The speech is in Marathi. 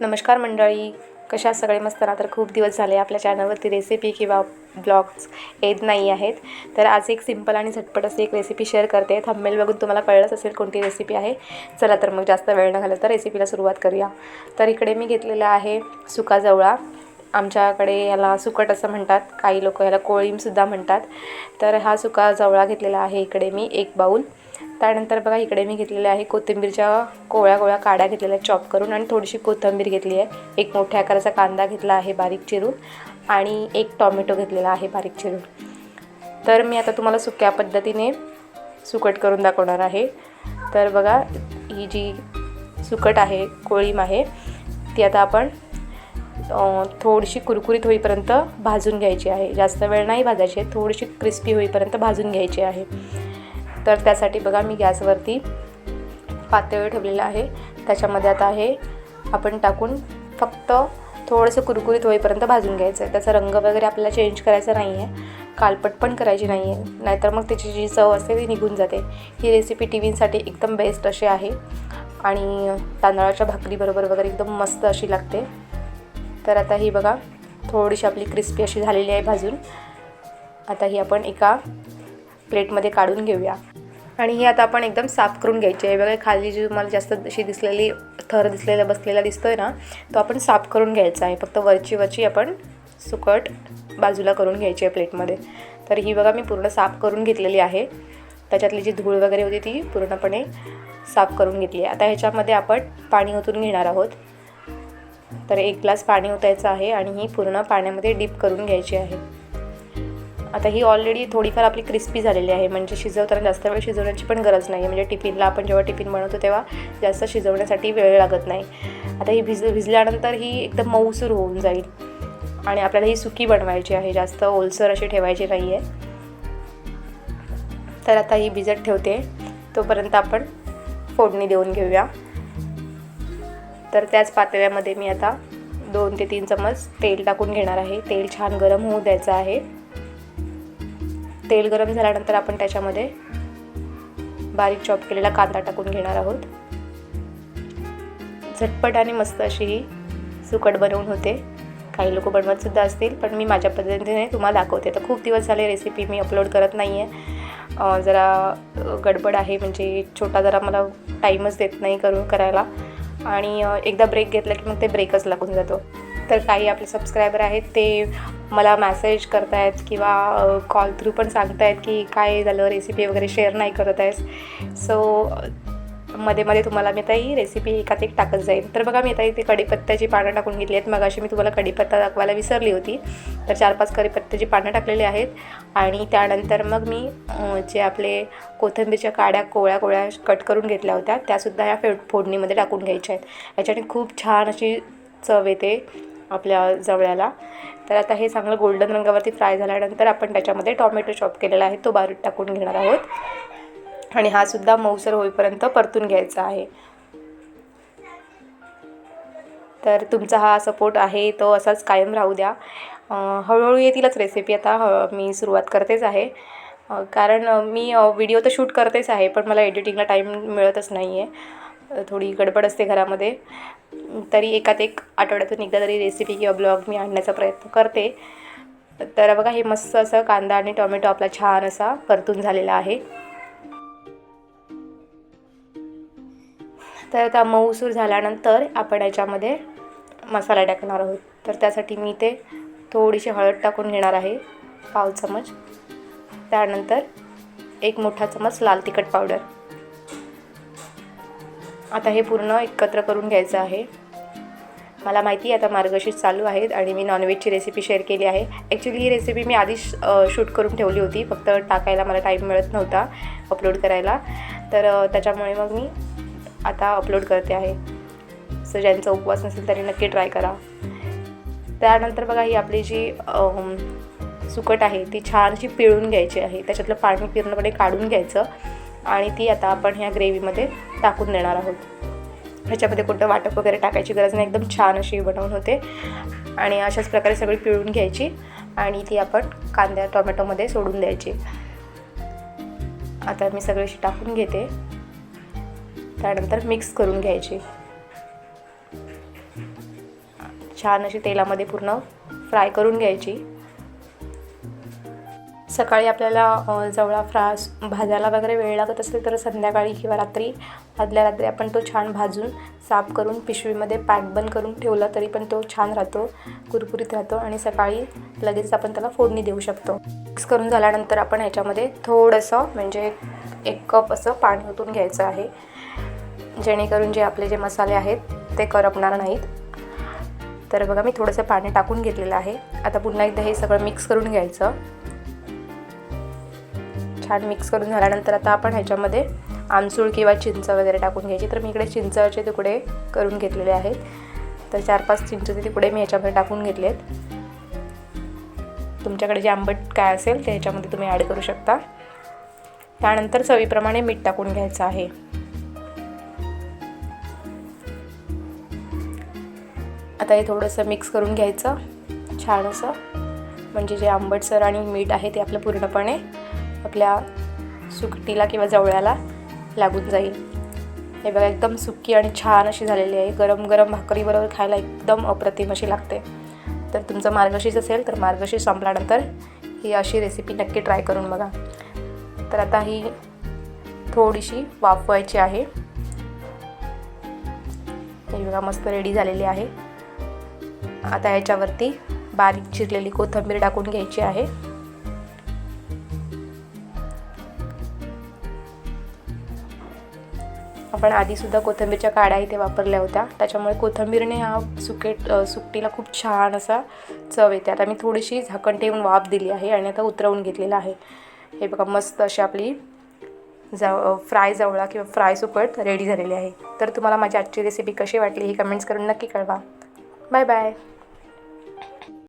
नमस्कार मंडळी कशा सगळे? मस्त ना? तर खूप दिवस झाले आपल्या चॅनलवरती रेसिपी किंवा ब्लॉग्स येत नाही आहेत. तर आज एक सिंपल आणि झटपट अशी एक रेसिपी शेअर करते. थंबेल बघून तुम्हाला कळलंच असेल कोणती रेसिपी आहे. चला तर मग जास्त वेळ न घालत तर रेसिपीला सुरुवात करूया. तर इकडे मी घेतलेला आहे सुका जवळा. आमच्याकडे याला सुकट असं म्हणतात. काही लोक याला कोळीमसुद्धा म्हणतात. तर हा सुका जवळा घेतलेला आहे इकडे मी एक बाऊल त्यानंतर बघा इकडे मी घेतलेले आहे कोथिंबीरच्या कोवळ्या कोवळ्या काड्या घेतलेल्या आहेत चॉप करून. आणि थोडीशी कोथिंबीर घेतली आहे. एक मोठ्या आकाराचा कांदा घेतला आहे बारीक चिरून. आणि एक टॉमॅटो घेतलेला आहे बारीक चिरून. तर मी आता तुम्हाला सुक्या पद्धतीने सुकट करून दाखवणार आहे. तर बघा ही जी सुकट आहे कोळीम आहे ती आता आपण थोडीशी कुरकुरीत होईपर्यंत भाजून घ्यायची आहे. जास्त वेळ नाही भाजायची आहे थोडीशी क्रिस्पी होईपर्यंत भाजून घ्यायची आहे. तर त्यासाठी बघा मी गॅसवरती पातळ ठेवलेलं आहे. त्याच्यामध्ये आता हे आपण टाकून फक्त थोडंसं कुरकुरीत होईपर्यंत भाजून घ्यायचं आहे त्याचा रंग वगैरे आपल्याला चेंज करायचा नाही आहे कालपट पण करायची नाही आहे नाहीतर मग त्याची जी चव असते ती निघून जाते. ही रेसिपी टिफिनसाठी एकदम बेस्ट अशी आहे. आणि तांदळाच्या भाकरीबरोबर वगैरे एकदम मस्त अशी लागते. तर आता ही बघा थोडीशी आपली क्रिस्पी अशी झालेली आहे भाजून. आता ही आपण एका प्लेटमध्ये काढून घेऊया. आणि ही आता आपण एकदम साफ करून घ्यायची आहे. बघा खाली जी तुम्हाला जास्त अशी दिसलेली थर दिसलेला बसलेला दिसतोय ना तो आपण साफ करून घ्यायचा आहे. फक्त वरची वरची आपण सुकट बाजूला करून घ्यायची आहे प्लेटमध्ये. तर ही बघा मी पूर्ण साफ करून घेतलेली आहे. त्याच्यातली जी धूळ वगैरे होती ती पूर्णपणे साफ करून घेतली आहे. आता ह्याच्यामध्ये आपण पाणी ओतून घेणार आहोत. तर एक ग्लास पाणी ओतायचं आहे आणि ही पूर्ण पाण्यामध्ये डीप करून घ्यायची आहे. आता ही ऑलरेडी थोडीफार आपली क्रिस्पी झालेली आहे. म्हणजे शिजवताना जास्त वेळ शिजवण्याची पण गरज नाही. म्हणजे टिफिनला आपण जेव्हा टिफिन बनवतो तेव्हा जास्त शिजवण्यासाठी वेळ लागत नाही. आता ही भिज भिजल्यानंतर ही एकदम मऊसूर होऊन जाईल. आणि आपल्याला ही सुकी बनवायची आहे. जास्त ओलसर अशी ठेवायची नाही आहे तर आता ही भिजत ठेवते. तोपर्यंत आपण फोडणी देऊन घेऊया. तर त्याच पातेल्यामध्ये मी आता दोन ते तीन चमच तेल टाकून घेणार आहे. तेल छान गरम होऊ द्यायचं आहे. तेल गरम झाल्यानंतर आपण त्याच्यामध्ये बारीक चॉप केलेला कांदा टाकून घेणार आहोत. झटपट आणि मस्त अशी ही सुकट बनवून होते. काही लोक बनवतसुद्धा असतील पण मी माझ्या पद्धतीने तुम्हाला दाखवते. तर खूप दिवस झाले रेसिपी मी अपलोड करत नाही आहे जरा गडबड आहे म्हणजे छोटा जरा मला टाईमच देत नाही करून करायला. आणि एकदा ब्रेक घेतला की मग ते ब्रेकच लागून जातो. तर काही आपले सबस्क्रायबर आहेत ते मला मॅसेज करतायत किंवा कॉल थ्रू पण सांगतायत की काय झालं रेसिपी वगैरे शेअर नाही करत आहेस सो मध्ये मध्ये तुम्हाला मी आता ही रेसिपी एकात एक टाकत जाईल तर बघा मी आता इथे कढीपत्त्याची पानं टाकून घेतली आहेत. मग अशी मी तुम्हाला कढीपत्ता दाखवायला विसरली होती. तर चार पाच कढीपत्त्याची पानं टाकलेली आहेत. आणि त्यानंतर मग मी जे आपले कोथिंबीरच्या काड्या कोळ्या कोळ्या कट करून घेतल्या होत्या त्यासुद्धा ह्या फे फोडणीमध्ये टाकून घ्यायच्या आहेत. याच्याने खूप छान अशी चव येते. आपल्या जवळ्याला. तर आता हे चांगलं गोल्डन रंगावरती फ्राय झाल्यानंतर आपण त्याच्यामध्ये टॉमॅटो चॉप केलेला आहे. तो बारीक टाकून घेणार आहोत. आणि हा सुद्धा मऊसर होईपर्यंत परतून घ्यायचा आहे. तर तुमचा हा सपोर्ट आहे तो असाच कायम राहू द्या. हळूहळू येतीलच रेसिपी आता. ह मी सुरुवात करतेच आहे. कारण मी व्हिडिओ तर शूट करतेच आहे पण मला एडिटिंगला टाईम मिळतच नाही आहे थोडी गडबड असते घरामध्ये. तरी एकात एक आठवड्यातून एकदा तरी रेसिपी किंवा ब्लॉग मी आणण्याचा प्रयत्न करते. तर बघा हे मस्त असं कांदा आणि टोमॅटो आपला छान असा परतून झालेला आहे. तर आता मऊसूर झाल्यानंतर आपण याच्यामध्ये मसाला टाकणार आहोत. तर त्यासाठी मी ते थोडीशी हळद टाकून घेणार आहे पाव चमच. त्यानंतर एक मोठा चमच लाल तिखट पावडर. आता हे पूर्ण एकत्र करून घ्यायचं आहे. मला माहिती आहे आता मार्गशीर्ष चालू आहेत आणि मी नॉनव्हेजची रेसिपी शेअर केली आहे. ॲक्च्युली ही रेसिपी मी आधीच शूट करून ठेवली होती फक्त टाकायला मला टाईम मिळत नव्हता अपलोड करायला. तर त्याच्यामुळे मग मी आता अपलोड करते आहे. सो ज्यांचा उपवास नसेल तरी नक्की ट्राय करा. त्यानंतर बघा ही आपली जी सुकट आहे ती छानशी पिळून घ्यायची आहे. त्याच्यातलं पाणी पूर्णपणे काढून घ्यायचं. आणि ती आता आपण ह्या ग्रेव्हीमध्ये टाकून देणार आहोत. ह्याच्यामध्ये कोणतं वाटप वगैरे टाकायची गरज नाही एकदम छान अशी बनवून होते. आणि अशाच प्रकारे सगळी पिळून घ्यायची आणि ती आपण कांद्या टोमॅटोमध्ये सोडून द्यायची. आता मी सगळी अशी टाकून घेते. त्यानंतर मिक्स करून घ्यायची. छान अशी तेलामध्ये पूर्ण फ्राय करून घ्यायची. सकाळी आपल्याला जवळा फ्रास भाजायला वगैरे वेळ लागत असेल तर संध्याकाळी किंवा रात्री आदल्या रात्री आपण तो छान भाजून साफ करून पिशवीमध्ये पॅक बंद करून ठेवला तरी पण तो छान राहतो कुरकुरीत राहतो आणि सकाळी लगेच आपण त्याला फोडणी देऊ शकतो. मिक्स करून झाल्यानंतर आपण ह्याच्यामध्ये थोडंसं म्हणजे एक कप असं पाणी ओतून घ्यायचं आहे. जेणेकरून जे आपले जे मसाले आहेत ते करपणार नाहीत. तर बघा मी थोडंसं पाणी टाकून घेतलेलं आहे. आता पुन्हा एकदा हे सगळं मिक्स करून घ्यायचं. छान मिक्स करून झाल्यानंतर आता आपण ह्याच्यामध्ये आमसूळ किंवा चिंच वगैरे टाकून घ्यायची. तर मी इकडे चिंचाचे तुकडे करून घेतलेले आहेत. तर चार पाच चिंचेचे तुकडे मी ह्याच्यामध्ये टाकून घेतले आहेत. तुमच्याकडे जे आंबट काय असेल ते ह्याच्यामध्ये तुम्ही ॲड करू शकता. त्यानंतर चवीप्रमाणे मीठ टाकून घ्यायचं आहे. आता हे थोडंसं मिक्स करून घ्यायचं. छान असं म्हणजे जे आंबटसर आणि मीठ आहे ते आपलं पूर्णपणे आपल्या सुकटीला किंवा जवळ्याला लागून जाईल. हे बघा एकदम सुकी आणि छान अशी झालेली आहे. गरम गरम भाकरीबरोबर खायला एकदम अप्रतिम अशी लागते. तर तुमचं मार्गशीर्ष असेल तर मार्गशीर्ष संपल्यानंतर ही अशी रेसिपी नक्की ट्राय करून बघा. तर आता ही थोडीशी वाफवायची आहे. हे बघा मस्त रेडी झालेली आहे. आता याच्यावरती बारीक चिरलेली कोथिंबीर टाकून घ्यायची आहे. आपण आधीसुद्धा कोथिंबीरच्या काड्या इथे वापरल्या होत्या. त्याच्यामुळे कोथिंबीरने हा सुकेट सुकटीला खूप छान असा चव येते. आता मी थोडीशी झाकण ठेवून वाफ दिली आहे आणि आता उतरवून घेतलेलं आहे. हे बघा मस्त अशी आपली जव फ्राय जवळा किंवा फ्राय सुकट रेडी झालेली आहे. तर तुम्हाला माझी आजची रेसिपी कशी वाटली ही कमेंट्स करून नक्की कळवा. Bye bye.